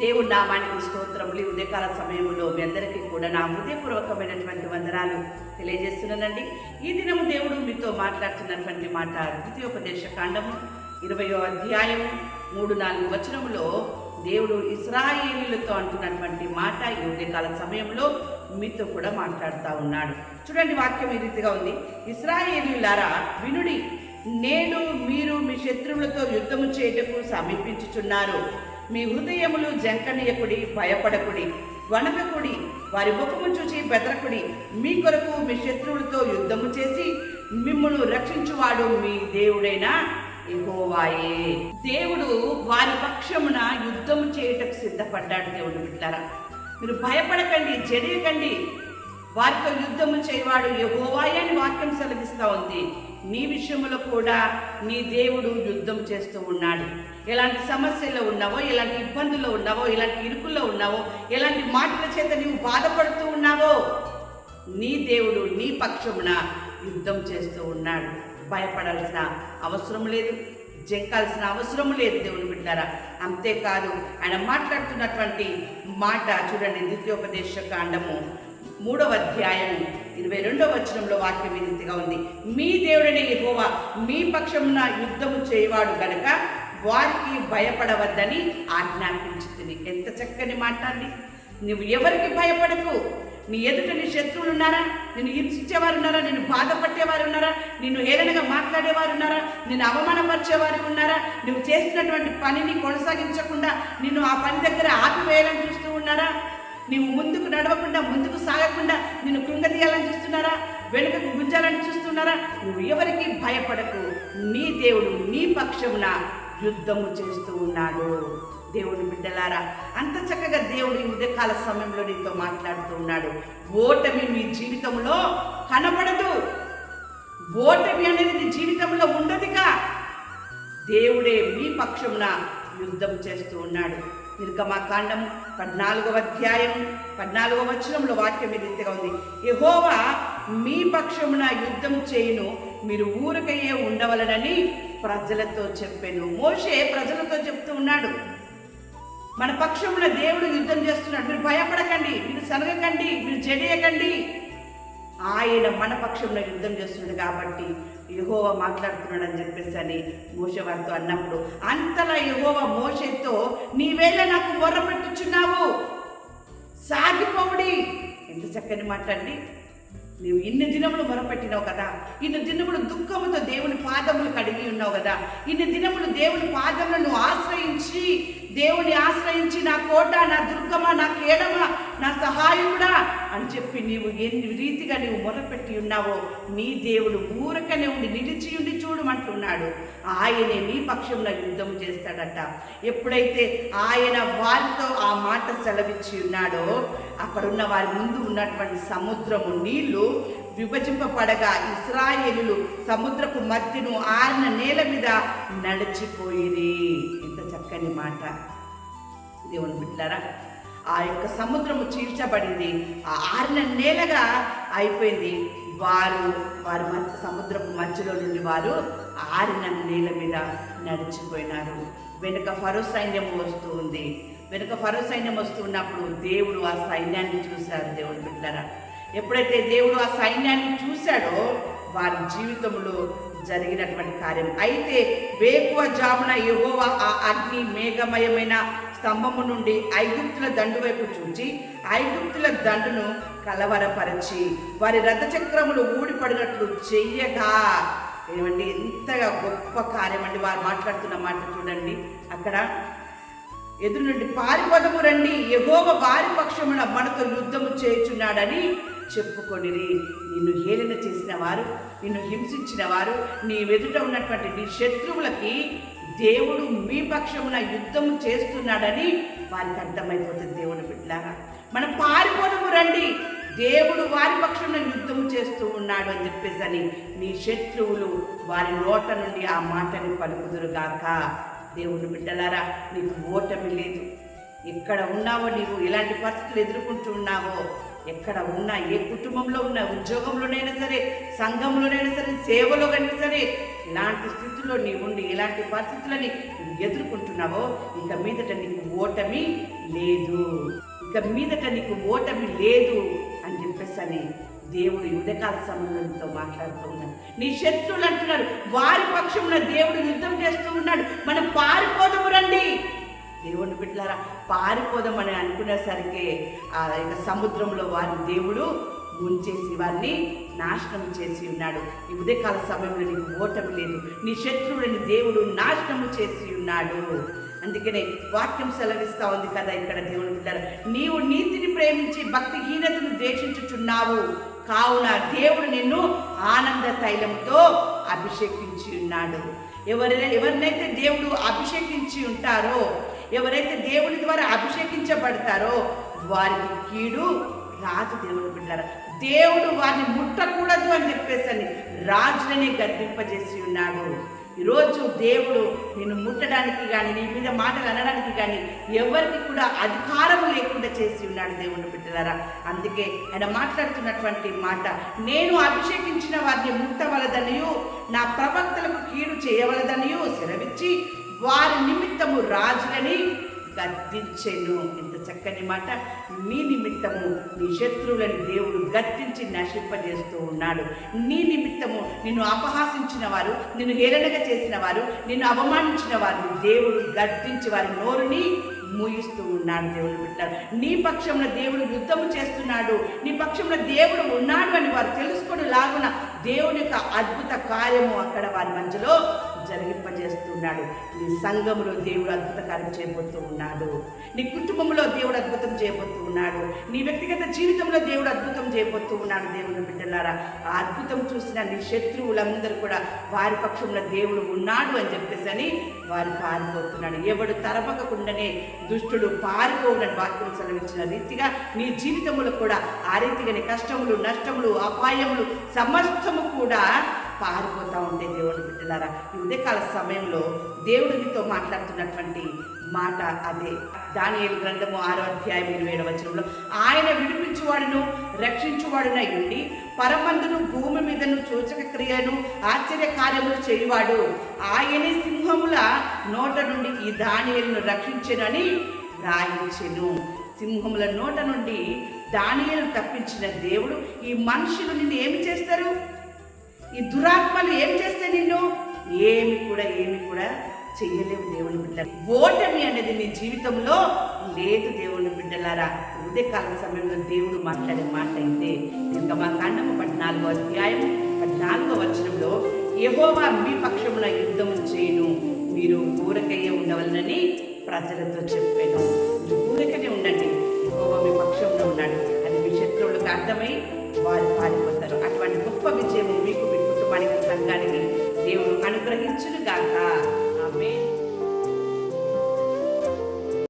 దేవుడి నామానికి స్తోత్రములు. ఈ ఉదయకాల సమయంలో మీ అందరికీ కూడా నా హృదయపూర్వకమైనటువంటి వందనాలు తెలియజేస్తున్నానండి. ఈ దినము దేవుడు మీతో మాట్లాడుతున్నటువంటి మాట ద్వితీయోపదేశ కాండము ఇరవయో అధ్యాయం మూడు నాలుగు వచనములో దేవుడు ఇస్రాయేలీలతో అంటున్నటువంటి మాట ఈ ఉదయకాల సమయంలో మీతో కూడా మాట్లాడుతూ ఉన్నాడు. చూడండి వాక్యం ఈ రీతిగా ఉంది. ఇస్రాయేలీలారా వినుడి నేను మీరు మీ శత్రువులతో యుద్ధము చేయుటకు సమీపించుచున్నారు. మీ హృదయములు జంకనీయకుడి భయపడకుడి వణకకుడి వారి ముఖము చూచి బెదరకుడి మీ కొరకు మీ శత్రువులతో యుద్ధము చేసి మిమ్మల్ని రక్షించువాడు మీ దేవుడైన ఇహోవాయే దేవుడు వారి పక్షమున యుద్ధము చేయుటకు సిద్ధపడ్డాడు దేవుడు బిడ్డారా మీరు భయపడకండి జడియకండి వారితో యుద్ధము చేయవాడు యహోవాయే అని వాక్యం సెలవిస్తూ ఉంది. నీ విషయంలో కూడా నీ దేవుడు యుద్ధం చేస్తూ ఉన్నాడు. ఎలాంటి సమస్యల్లో ఉన్నావో ఎలాంటి ఇబ్బందుల్లో ఉన్నావో ఎలాంటి ఇరుకుల్లో ఉన్నావో ఎలాంటి మాటల చేత నీవు బాధపడుతూ ఉన్నావో నీ దేవుడు నీ పక్షమున యుద్ధం చేస్తూ ఉన్నాడు. భయపడాల్సిన అవసరం లేదు. జంకాల్సిన అవసరం లేదు దేవుని బిడ్డారా. అంతేకాదు ఆయన మాట్లాడుతున్నటువంటి మాట చూడండి ద్వితీయోపదేశ కాండము మూడవ అధ్యాయం ఇరవై రెండవ వచనంలో వాక్యం ఈ రీతిగా ఉంది. మీ దేవుడని యెహోవా మీ పక్షమున యుద్ధము చేయవాడు గనక వారికి భయపడవద్దని ఆజ్ఞాపించుతుంది. ఎంత చక్కని మాట అండి. నువ్వు ఎవరికి భయపడకు? నీ ఎదుట నీ శత్రువులు ఉన్నారా? నిన్ను హింసించేవారు ఉన్నారా? నిన్ను బాధపట్టేవారు ఉన్నారా? నిన్ను హేళనగా మాట్లాడేవారు ఉన్నారా? నిన్ను అవమానపరిచేవారు ఉన్నారా? నువ్వు చేసినటువంటి పనిని కొనసాగించకుండా నిన్ను ఆ పని దగ్గర ఆపివేయాలని చూస్తూ ఉన్నారా? నీవు ముందుకు నడవకుండా వెనుకకు గుంజాలని చూస్తున్నారా? నువ్వు ఎవరికి భయపడకు. నీ దేవుడు నీ పక్షమున యుద్ధము చేస్తూ ఉన్నాడు. దేవుని బిడ్డలారా అంత చక్కగా దేవుడు ఈ ఉదయకాల సమయంలో నీతో మాట్లాడుతూ ఉన్నాడు. ఓటమి మీ జీవితంలో కనబడదు ఓటమి అనేది నీ జీవితంలో ఉండదుగా. దేవుడే మీ పక్షమున యుద్ధం చేస్తూ ఉన్నాడు. నిర్గమాకాండం పద్నాలుగవ అధ్యాయం పద్నాలుగవ వచనంలో వాక్యం ఈ రీతిగా ఉంది? యహోవా మీ పక్షమున యుద్ధం చేయును మీరు ఊరకయ్యే ఉండవలనని ప్రజలతో చెప్పాను. మోషే ప్రజలతో చెప్తూ ఉన్నాడు. మన పక్షమున దేవుడు యుద్ధం చేస్తున్నాడు. మీరు భయపడకండి మీరు సనగకండి మీరు జడియకండి. ఆయన మన పక్షంలో యుద్ధం చేస్తున్నాడు కాబట్టి యహోవ మాట్లాడుతున్నాడు అని చెప్పేసి అని మోసే వారితో అన్నప్పుడు అంతలా యహోవ మోషేతో నీవేళ నాకు మొర్ర పెట్టుచున్నావు. సాగిపోవుడి. ఎంత చక్కని మాట అండి. నీవు ఇన్ని దినములు మొరపెట్టినావు కదా. ఇన్ని దినములు దుఃఖముతో దేవుని పాదములు కడిగి ఉన్నావు కదా. ఇన్ని దినములు దేవుని పాదములను ఆశ్రయించి దేవుని ఆశ్రయించి నా కోట నా దుర్గమ నా కేడమ నా సహాయకుడా అని చెప్పి నీవు ఎన్ని రీతిగా నీవు మొరపెట్టి ఉన్నావో నీ దేవుడు ఊరకనే ఉండి నిలిచి ఉండి చూడమంటున్నాడు. ఆయనే నీ పక్షంలో యుద్ధం చేస్తాడట. ఎప్పుడైతే ఆయన వారితో ఆ మాట సెలవిచ్చి ఉన్నాడో అక్కడున్న వారి ముందు ఉన్నటువంటి సముద్రము నీళ్ళు విభజింపబడగా ఇస్రాయేలు సముద్రపు మధ్యను ఆరిన నేల మీద నడిచిపోయింది చక్కని మాట. దేవుని బిడ్డారా ఆ యొక్క సముద్రము చీల్చబడింది ఆ ఆరిన నేలగా అయిపోయింది. వారు వారి మధ్య సముద్రపు మధ్యలో నుండి వారు ఆరిన నేల మీద నడిచిపోయినారు. వెనుక ఫరో సైన్యం వస్తూ ఉంది. వెనుక ఫరో సైన్యం వస్తున్నప్పుడు దేవుడు ఆ సైన్యాన్ని చూశారు దేవుని బిడ్డారా ఎప్పుడైతే దేవుడు ఆ సైన్యాన్ని చూశాడో వారి జీవితంలో జరిగినటువంటి కార్యం. అయితే వేకువ జామున యహోవ ఆ అగ్ని మేఘమయమైన స్తంభము నుండి ఐగుప్తుల దండు వైపు చూచి ఐగుప్తుల దండును కలవరపరిచి వారి రథచక్రములు ఊడిపడినట్లు చెయ్యగా. ఏమండి ఎంతగా గొప్ప కార్యం అండి వారు మాట్లాడుతున్న మాట చూడండి. అక్కడ ఎదురు నుండి పారిపదము రండి. ఎగోవ వారి పక్షమున మనతో యుద్ధము చేయుచున్నాడని చెప్పుకొనిరి. నిన్ను హేళన చేసిన వారు నిన్ను హింసించిన వారు నీ వెదుట ఉన్నటువంటి నీ శత్రువులకి దేవుడు మీ పక్షమున యుద్ధం చేస్తున్నాడని వారికి అర్థమైపోతుంది దేవుని బిడ్డారా మనం పారిపోదము రండి. దేవుడు వారి పక్షంలో యుద్ధం చేస్తూ ఉన్నాడు అని చెప్పేసి అని నీ శత్రువులు వారి నోట నుండి ఆ మాటని పలుకుదురుగాక దేవుడు బిడ్డలారా నీకు ఓటమి లేదు. ఎక్కడ ఉన్నావో నీవు ఎలాంటి పరిస్థితులు ఎదుర్కొంటూ ఉన్నావో ఎక్కడ ఉన్నా ఏ కుటుంబంలో ఉన్నా ఉద్యోగంలోనైనా సరే సంఘంలోనైనా సరే సేవలో అయినా సరే ఇలాంటి స్థితిలో నీ ఉండి ఇలాంటి పరిస్థితులని ఎదుర్కొంటున్నావో ఇక మీదట నీకు ఓటమి లేదు. ఇక మీదట నీకు ఓటమి లేదు అని చెప్పేసి అని దేవుడు యుద్ధకాల సమయంతో మాట్లాడుతూ ఉన్నాడు. నీ శత్రువులు అంటున్నారు. వారి పక్షంలో దేవుడు యుద్ధం చేస్తూ ఉన్నాడు. మనం పారిపోదము రండి. దేవుని బిడ్డలారా పారిపోదామని అనుకునేసరికి ఆ సముద్రంలో వారి దేవుడు ముంచేసి వారిని నాశనం చేసి ఉన్నాడు. ఈ ఉదయకాల సమయంలో నీకు ఓటమి లేదు. నీ శత్రువులని దేవుడు నాశనము చేసి ఉన్నాడు. అందుకనే వాక్యం సెలవిస్తా ఉంది కదా ఇక్కడ దేవుని బిడ్డారు నీవు నీతిని ప్రేమించి భక్తిహీనతను ద్వేషించుచున్నావు. కావున దేవుడు నిన్ను ఆనంద తైలంతో అభిషేకించి ఉన్నాడు. ఎవరైనా ఎవరినైతే దేవుడు అభిషేకించి ఉంటారో ఎవరైతే దేవుని ద్వారా అభిషేకించబడతారో వారికి కీడు రాజు దేవుడు బిడ్డారు దేవుడు వారిని ముట్టకూడదు అని చెప్పేసి అని రాజులని గర్తింపజేసి ఉన్నాడు. ఈరోజు దేవుడు నేను ముట్టడానికి కానీ నీ మీద మాటలు అనడానికి కానీ ఎవరికి కూడా అధికారం లేకుండా చేసి ఉన్నాడు దేవుని బిడ్డలారా. అందుకే ఆయన మాట్లాడుతున్నటువంటి మాట నేను అభిషేకించిన వారిని ముట్టవలదనియు నా ప్రవక్తలకు కీడు చేయవలదనియు సెలవిచ్చి వారి నిమిత్తము రాజులని గద్దించెను. ఇంత చక్కని మాట నీ నిమిత్తము నీ శత్రువులని దేవుడు గద్దించి నశింపజేస్తూ ఉన్నాడు. నీ నిమిత్తము నిన్ను అపహాసించిన వారు నిన్ను హేళనగా చేసిన వారు నిన్ను అవమానించిన వారిని దేవుడు గద్దించి వారి నోరుని మూయిస్తూ ఉన్నాడు దేవుడు బిడ్డారు నీ పక్షంలో దేవుడు యుద్ధము చేస్తున్నాడు. నీ పక్షంలో దేవుడు ఉన్నాడు అని వారు తెలుసుకొని లాగున దేవుని యొక్క అద్భుత కార్యము అక్కడ వారి మధ్యలో జరిగింపజేస్తున్నాడు. నీ సంఘములో దేవుడు అద్భుత కార్యం చేయబోతూ ఉన్నాడు. నీ కుటుంబంలో దేవుడు అద్భుతం చేయబోతూ ఉన్నాడు. నీ వ్యక్తిగత జీవితంలో దేవుడు అద్భుతం చేయబోతూ ఉన్నాడు దేవుని బిడ్డలారా. ఆ అద్భుతం చూసిన నీ శత్రువులందరూ కూడా వారి పక్షంలో దేవుడు ఉన్నాడు అని చెప్పేసి అని వారు పారిపోతున్నాడు. ఎవడు తరమకకుండానే దుష్టుడు పారిపోవునని వాక్యం సెలవించిన రీతిగా నీ జీవితంలో కూడా ఆ రీతిగానే కష్టములు నష్టములు అపాయములు సమస్తము కూడా పారిపోతూ ఉండే దేవుని బిడ్డలారా. ఈ ఉదయకాల సమయంలో దేవుడు నీతో మాట్లాడుతున్నటువంటి మాట అదే. దానియేలు గ్రంథము ఆరో అధ్యాయం ఇరవై ఏడవ వచనంలో ఆయన విడిపించువాడును రక్షించువాడునై ఉండి పరమందును భూమి మీదను సూచక క్రియను ఆశ్చర్య కార్యములు చేయువాడు. ఆయనే సింహముల నోట నుండి ఈ దానియలను రక్షించనని రాయించెను. సింహముల నోట నుండి దానియలను తప్పించిన దేవుడు ఈ మనుషులు నిన్ను ఏమి చేస్తారు? ఈ దురాత్మలు ఏం చేస్తే నిన్ను? ఏమి కూడా ఏమి కూడా చెయ్యలేవు దేవుని బిడ్డ ఓటమి అనేది నీ జీవితంలో లేదు దేవుని బిడ్డలారా. ఉదయకాల సమయంలో దేవుడు మాట్లాడే మాట అయితే ఇంకా మా కాండము పద్నాలుగో అధ్యాయం పద్నాలుగో వచనంలో ఎవోవా మీ పక్షంలో యుద్ధం చేయను. మీరు ఊరకయ్యే ఉండవలనని ప్రజలతో చెప్పాను. మీరు ఊరకనే ఉండండి. యెహోవా మీ పక్షంలో ఉన్నాడు. అది మీ శత్రువులకు అర్థమై వారు పారిపోతారు. అటువంటి గొప్ప విజయం మీకు కుటుంబానికి సంఘానికి దేవుడు అనుగ్రహించును గాక ఆమె